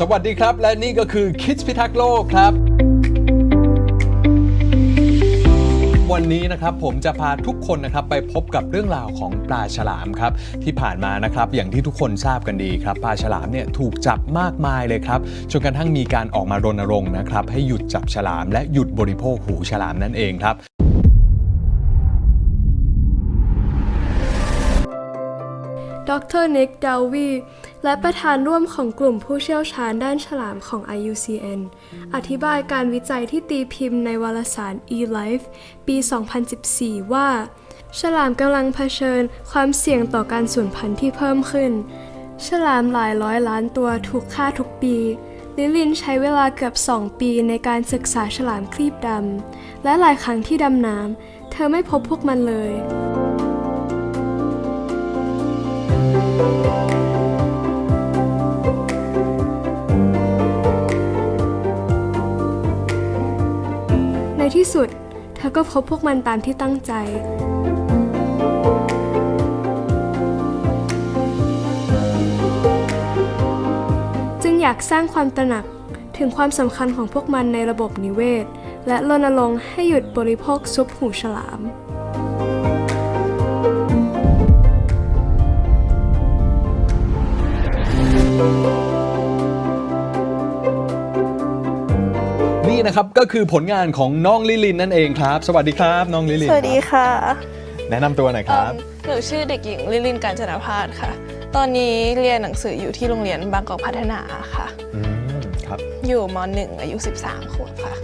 สวัสดีครับ และนี่ก็คือคิดพิทักษ์โลกครับ วันนี้นะครับผมจะพาทุกคนนะครับไปพบกับเรื่องราวของปลาฉลามครับ ที่ผ่านมานะครับอย่างที่ทุกคนทราบกันดีครับปลาฉลามเนี่ยถูกจับมากมายเลยครับจนกระทั่งมีการออกมารณรงค์นะครับให้หยุดจับฉลาม และหยุดบริโภคหูฉลามนั่นเองครับ ดรนิกดาวีและประธานร่วมของกลุ่มผู้เชี่ยวชาญด้านฉลามของ IUCN อธิบายการวิจัยที่ตีพิมพ์ในวารสาร eLife ปี 2014 ว่า ฉลามกำลังเผชิญความเสี่ยงต่อการสูญพันธุ์ที่เพิ่มขึ้น ฉลามหลายร้อยล้านตัวถูกฆ่าทุกปีลิลินใช้เวลาเกือบ 2 ปีในการศึกษาฉลามครีบดำ และหลายครั้งที่ดำน้ำ เธอไม่พบพวกมันเลย ในที่สุด เธอก็พบพวกมันตามที่ตั้งใจ จึงอยากสร้างความตระหนักถึงความสำคัญของพวกมันในระบบนิเวศ และรณรงค์ให้หยุดบริโภคซุปหูฉลาม นี่นะครับก็คือผลงานของน้องลิลินนั่นเองครับ สวัสดีครับน้องลิลินสวัสดีค่ะแนะนำตัวหน่อยครับ หนูชื่อเด็กหญิงลิลินการจนาพาสค่ะ ตอนนี้เรียนหนังสืออยู่ที่โรงเรียนบางกอกพัฒนาค่ะ อืมครับ อยู่ม .1 อายุ 13ขวบค่ะ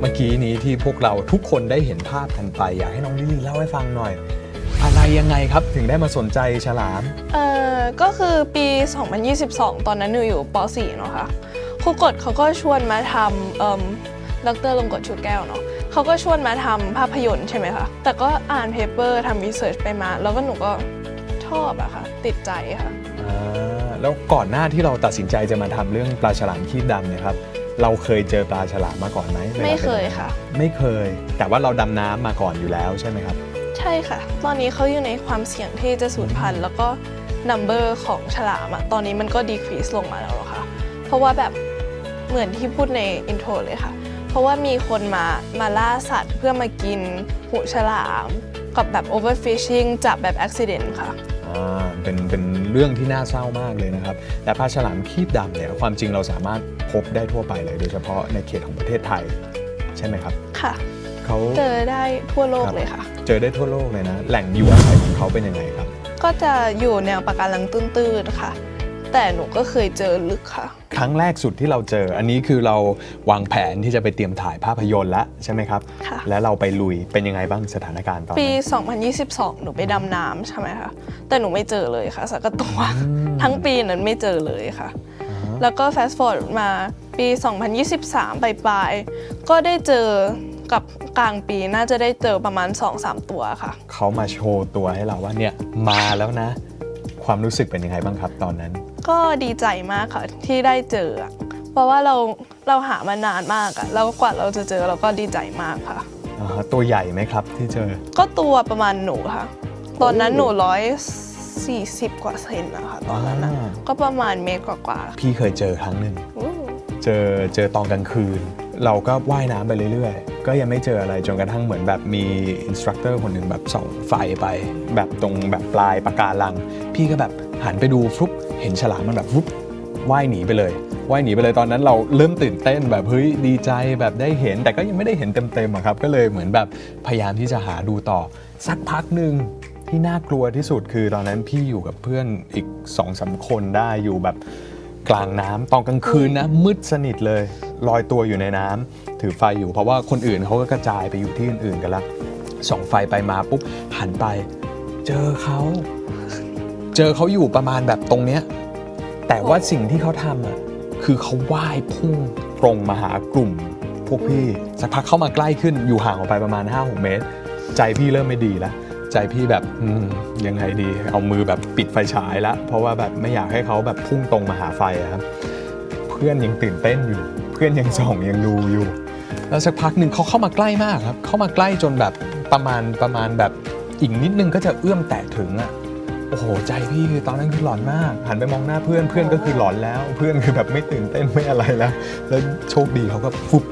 เมื่อกี้นี้ที่พวกเราทุกคนได้เห็นภาพกันไป อยากให้น้องลิลลี่เล่าให้ฟังหน่อย อะไรยังไงครับถึงได้มาสนใจฉลาม เอ่อก็คือปี 2022 ตอนนั้นหนูอยู่ป .4 เนาะค่ะครูกฎเขาก็ชวนมาทำเอ่มดรลงกฎชุดแก้วเนาะเขาก็ชวนมาทำภาพยนตร์ใช่ไหมคะ แต่ก็อ่านเพเปอร์ทำรีเสิร์ชไปมา แล้วก็หนูก็ชอบอะค่ะ ติดใจค่ะ อ่าแล้วก่อนหน้าที่เราตัดสินใจจะมาทำเรื่องปลาฉลามคีบดำเนี่ยครับ เราเคยเจอปลาฉลามมาก่อนไหมวลาปไม่เคยดำน้ำค่ะ ไม่เคย แต่ว่าเราดำน้ำมาก่อนอยู่แล้วใช่ไหมครับ ใช่ค่ะ ตอนนี้เขาอยู่ในความเสี่ยงที่จะสูญพันธุ์แล้วก็ number ของฉลามอะตอนนี้มันก็ decrease ลงมาแล้วอะค่ะ เพราะว่าแบบเหมือนที่พูดใน intro เลยค่ะ เพราะว่ามีคนมามาล่าสัตว์เพื่อมากินหูฉลาม กับแบบ overfishing จับแบบ accident ค่ะอ่าเป็นเป็นเรื่องที่น่าเศร้ามากเลยนะครับ แต่ปลาฉลามคีบดำเนี่ยความจริงเราสามารถพบได้ทั่วไปเลย โดยเฉพาะในเขตของประเทศไทย ใช่ไหมครับ ค่ะ เขาเจอได้ทั่วโลกครับเลยค่ะ เจอได้ทั่วโลกเลยนะ แหล่งอยู่อาศัยของเขาเป็นยังไงครับ ก็จะอยู่แนวปะการังตื้นๆค่ะ แต่หนูก็เคยเจอลึกค่ะ ครั้งแรกสุดที่เราเจอ อันนี้คือเราวางแผนที่จะไปเตรียมถ่ายภาพยนตร์แล้วใช่ไหมครับ ค่ะ แล้วเราไปลุยเป็นยังไงบ้างสถานการณ์ตอนปี นั้น 2022 หนูไปดำน้ำใช่ไหมคะแต่หนูไม่เจอเลยค่ะสักกระตัวทั้งปีนั้นไม่เจอเลยค่ะแล้วก็ fast forward มาปี 2023 ปลายๆก็ได้เจอ กับกลางปีน่าจะได้เจอประมาณ 2-3 ตัวค่ะ เขามาโชว์ตัวให้เราว่าเนี่ยมาแล้วนะ ความรู้สึกเป็นยังไงบ้างครับตอนนั้น ก็ดีใจมากค่ะที่ได้เจออะเพราะว่าเราเราหามานานมากอะแล้วกว่าเราจะเจอเราก็ดีใจมากค่ะอ่าฮะตัวใหญ่ไหมครับที่เจอ ก็ตัวประมาณหนูค่ะ ตอนนั้นหนูร้อยสี่สิบกว่าเซนนะคะตอนนั้นนะอ่า ก็ประมาณเมตรกว่าพี่เคยเจอครั้งหนึ่ง ๆอู้ เจอเจอตอนกลางคืน เราก็ว่ายน้ำไปเรื่อยๆ ก็ยังไม่เจออะไรจนกระทั่งเหมือนแบบมีอินสตรัคเตอร์คนหนึ่งแบบส่องไฟไป แบบตรงแบบปลายปะการัง พี่ก็แบบหันไปดูฟลุ๊บเห็นฉลามมันแบบฟลุ๊บว่ายหนีไปเลยว่ายหนีไปเลยตอนนั้นเราเริ่มตื่นเต้นแบบเฮ้ยดีใจแบบได้เห็น แต่ก็ยังไม่ได้เห็นเต็มๆอะครับ ก็เลยเหมือนแบบพยายามที่จะหาดูต่อ สักพักหนึ่งที่น่ากลัวที่สุดคือตอนนั้นพี่อยู่กับเพื่อนอีกสองสามคนได้อยู่แบบ กลางน้ำตอนกลางคืนนะมืดสนิทเลยลอยตัวอยู่ในน้ำถือไฟอยู่เพราะว่าคนอื่นเขาก็กระจายไปอยู่ที่อื่นๆกันละส่องไฟไปมาปุ๊บหันไป เจอเขาเจอเขาอยู่ประมาณแบบตรงเนี้ยแต่ว่าสิ่งที่เขาทำอะคือเขาว่ายพุ่งตรงมาหากลุ่มพวกพี่สักพักเข้ามาใกล้ขึ้นอยู่ห่างออกไปประมาณ5-6เมตร ใจพี่เริ่มไม่ดีแล้ว ใจพี่แบบยังไงดี เอามือแบบปิดไฟฉายแล้วเพราะว่าแบบไม่อยากให้เขาแบบพุ่งตรงมาหาไฟอะครับ เพื่อนยังตื่นเต้นอยู่ เพื่อนยังส่องยังดูอยู่ แล้วสักพักหนึ่งเขาเข้ามาใกล้มากครับ เข้ามาใกล้จนแบบประมาณประมาณแบบอีกนิดนึงก็จะเอื้อมแตะถึงอะโอ้โหใจพี่คือตอนนั้นคือหลอนมาก หันไปมองหน้าเพื่อนเพื่อนก็คือหลอนแล้ว เพื่อนคือแบบไม่ตื่นเต้นไม่อะไรแล้ว แล้วโชคดีเขาก็ฟุบ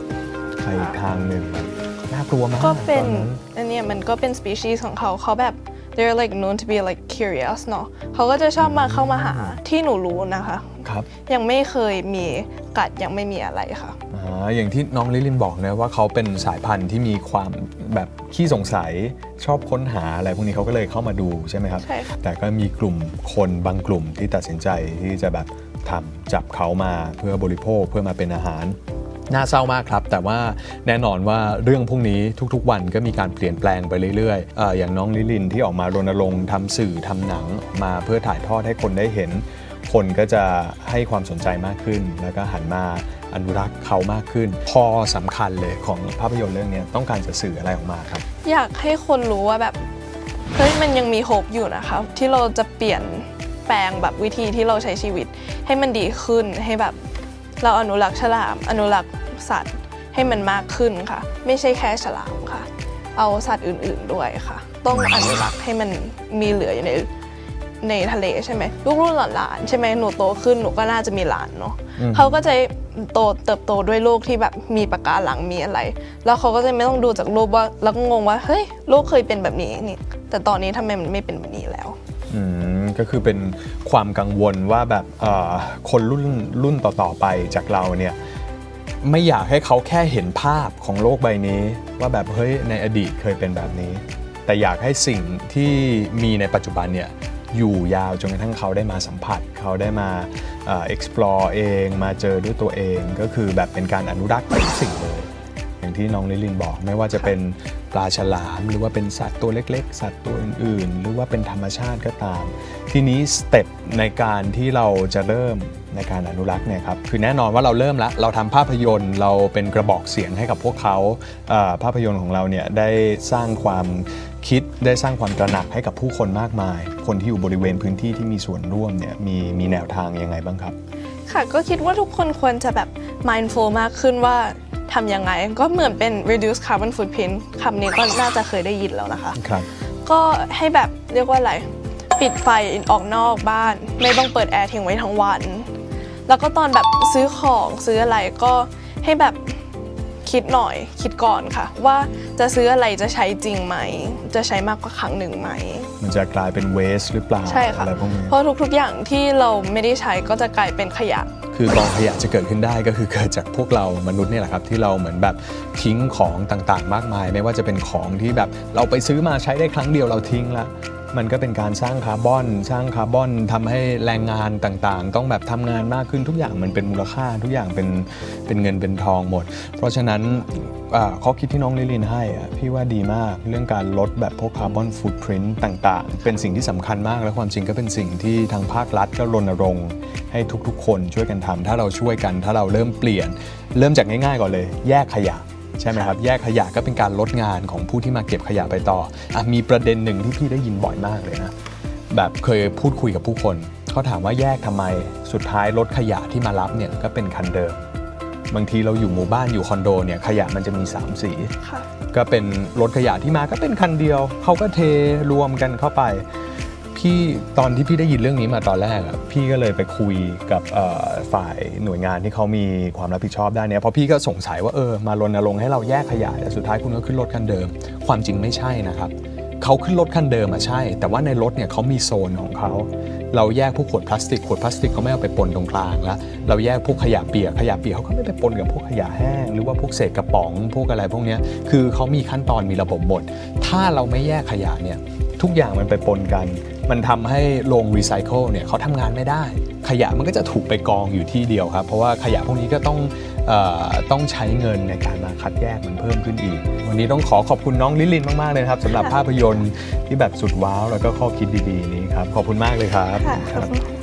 ไปอีกทางหนึ่งแบบ น่ากลัวมากก็เป็นตอนั้นอันเนี้ยมันก็เป็น species ของเขาเขาแบบ they're like known to be like curious เนาะเขาก็จะชอบมาเข้ามาหาที่หนูรู้นะคะครับยังไม่เคยมีกัดยังไม่มีอะไรค่ะอ่าอย่างที่น้องลิลินบอกนะว่าเขาเป็นสายพันธุ์ที่มีความแบบขี้สงสัยชอบค้นหาอะไรพวกนี้เขาก็เลยเข้ามาดูใช่ไหมครับใช่ค่ะแต่ก็มีกลุ่มคนบางกลุ่มที่ตัดสินใจที่จะแบบทำจับเขามาเพื่อบริโภคเพื่อมาเป็นอาหาร น่าเศร้ามากครับ แต่ว่าแน่นอนว่าเรื่องพวกนี้ทุกๆวันก็มีการเปลี่ยนแปลงไปเรื่อยๆเอ่ออย่างน้องลิลินที่ออกมารณรงค์ทำสื่อทำหนังมาเพื่อถ่ายทอดให้คนได้เห็น คนก็จะให้ความสนใจมากขึ้น แล้วก็หันมาอนุรักษ์เขามากขึ้น พอสำคัญเลยของภาพยนตร์เรื่องนี้ต้องการจะสื่ออะไรออกมาครับ อยากให้คนรู้ว่าแบบเฮ้ยมันยังมีโฮปอยู่นะคะที่เราจะเปลี่ยนแปลงแบบวิธีที่เราใช้ชีวิต ให้มันดีขึ้นให้แบบ เราอนุรักษ์ฉลาม อนุรักษ์สัตว์ให้มันมากขึ้นค่ะ ไม่ใช่แค่ฉลามค่ะ เอาสัตว์อื่นๆด้วยค่ะ ต้องอนุรักษ์ให้มันมีเหลืออยู่ในในทะเลใช่ไหมลูกรุ่นหลานๆใช่ไหมหนูโตขึ้นหนูก็น่าจะมีหลานเนาะอืมเขาก็จะโตเติบโตด้วยโลกที่แบบมีปะการังมีอะไร แล้วเขาก็จะไม่ต้องดูจากรูปว่าแล้วก็งงว่าเฮ้ยโลกเคยเป็นแบบนี้นี่แต่ตอนนี้ทำไมมันไม่เป็นแบบนี้แล้วอืม ก็คือเป็นความกังวลว่าแบบคนรุ่นรุ่นต่อๆไปจากเราเนี่ยไม่อยากให้เขาแค่เห็นภาพของโลกใบนี้ ว่าแบบเฮ้ยในอดีตเคยเป็นแบบนี้ แต่อยากให้สิ่งที่มีในปัจจุบันเนี่ยอยู่ยาวจนกระทั่งเขาได้มาสัมผัส เขาได้มา explore เอง มาเจอด้วยตัวเองก็คือแบบเป็นการอนุรักษ์ทุกสิ่งเลย อย่างที่น้องลิลินบอกไม่ว่าจะเป็น ลาฉลาม หรือว่าเป็นสัตว์ตัวเล็ก ๆ สัตว์ตัวอื่น ๆ หรือว่าเป็นธรรมชาติก็ตาม ทีนี้สเต็ปในการที่เราจะเริ่มในการอนุรักษ์เนี่ยครับคือแน่นอนว่าเราเริ่มแล้วเราทำภาพยนตร์เราเป็นกระบอกเสียงให้กับพวกเขาภาพยนตร์ของเราเนี่ยได้สร้างความคิดได้สร้างความตระหนักให้กับผู้คนมากมาย คนที่อยู่บริเวณพื้นที่ที่มีส่วนร่วมเนี่ยมีมีแนวทางยังไงบ้างครับ ค่ะก็คิดว่าทุกคนควรจะแบบ mindful มากขึ้นว่า ทำยังไง ก็เหมือนเป็น reduce carbon footprint คำนี้ก็น่าจะเคยได้ยินแล้วนะคะ ครับ ก็ให้แบบเรียกว่าอะไร ปิดไฟออกนอกบ้าน ไม่ต้องเปิดแอร์ทิ้งไว้ทั้งวัน แล้วก็ตอนแบบซื้อของซื้ออะไรก็ให้แบบคิดหน่อยคิดก่อนค่ะ ว่าจะซื้ออะไรจะใช้จริงไหม จะใช้มากกว่าครั้งหนึ่งไหม มันจะกลายเป็นเวสหรือเปล่าใช่ค่ะ อะไรพวกนี้เพราะทุกๆอย่างที่เราไม่ได้ใช้ก็จะกลายเป็นขยะ คือกองขยะจะเกิดขึ้นได้ก็คือเกิดจากพวกเรามนุษย์เนี่ยแหละครับที่เราเหมือนแบบทิ้งของต่างๆ มากมาย ไม่ว่าจะเป็นของที่แบบเราไปซื้อมาใช้ได้ครั้งเดียวเราทิ้งละมันก็เป็นการสร้างคาร์บอน สร้างคาร์บอนทำให้แรงงานต่างๆ ต้องแบบทำงานมากขึ้นทุกอย่างมันเป็นมูลค่าทุกอย่างเป็นเป็นเงินเป็นทองหมด เพราะฉะนั้น ข้อคิดที่น้องลิลินให้พี่ว่าดีมากเรื่องการลดแบบพวกคาร์บอนฟุตพริ้นต่างๆ เป็นสิ่งที่สำคัญมากและความจริงก็เป็นสิ่งที่ทางภาครัฐก็รณรงค์ให้ทุกๆ คนช่วยกันทำถ้าเราช่วยกันถ้าเราเริ่มเปลี่ยน เริ่มจากง่ายๆ ก่อนเลย แยกขยะใช่ไหมครับ แยกขยะก็เป็นการลดงานของผู้ที่มาเก็บขยะไปต่ออมีประเด็นหนึ่งที่พี่ได้ยินบ่อยมากเลยนะแบบเคยพูดคุยกับผู้คนเขาถามว่าแยกทำไมสุดท้ายรถขยะที่มารับเนี่ยก็เป็นคันเดิม บางทีเราอยู่หมู่บ้านอยู่คอนโดเนี่ยขยะมันจะมี 3 สี ค่ะ ก็เป็นรถขยะที่มาก็เป็นคันเดียว เขาก็เทรวมกันเข้าไป พี่ตอนที่พี่ได้ยินเรื่องนี้มาตอนแรกอะพี่ก็เลยไปคุยกับเอ่อฝ่ายหน่วยงานที่เขามีความรับผิดชอบด้านเนี้ยเพราะพี่ก็สงสัยว่าเออมารณรงค์ให้เราแยกขยะแต่สุดท้ายคุณก็ขึ้นรถคันเดิม ความจริงไม่ใช่นะครับเขาขึ้นรถคันเดิมอะใช่ แต่ว่าในรถเนี่ยเขามีโซนของเขา เราแยกพวกขวดพลาสติกขวดพลาสติกเขาไม่เอาไปปนตรงกลางแล้ว เราแยกพวกขยะเปียกขยะเปียกเขาก็ไม่ไปปนกับพวกขยะแห้ง หรือว่าพวกเศษกระป๋องพวกอะไรพวกนี้คือเขามีขั้นตอนมีระบบหมด ถ้าเราไม่แยกขยะเนี่ยทุกอย่างมันไปปนกัน มันทำให้โรงรีไซเคิลเนี่ยเขาทำงานไม่ได้ ขยะมันก็จะถูกไปกองอยู่ที่เดียวครับ เพราะว่าขยะพวกนี้ก็ต้องอต้องใช้เงินในการมาคัดแยกมันเพิ่มขึ้นอีก วันนี้ต้องขอขอบคุณน้องลิลลินมาก ๆ เลยครับสำหรับภาพยนตร์ที่แบบสุดว้าว แล้วก็ข้อคิดดี ๆ นี้ครับ ขอบคุณมากเลยครับขอบคุณค่ะ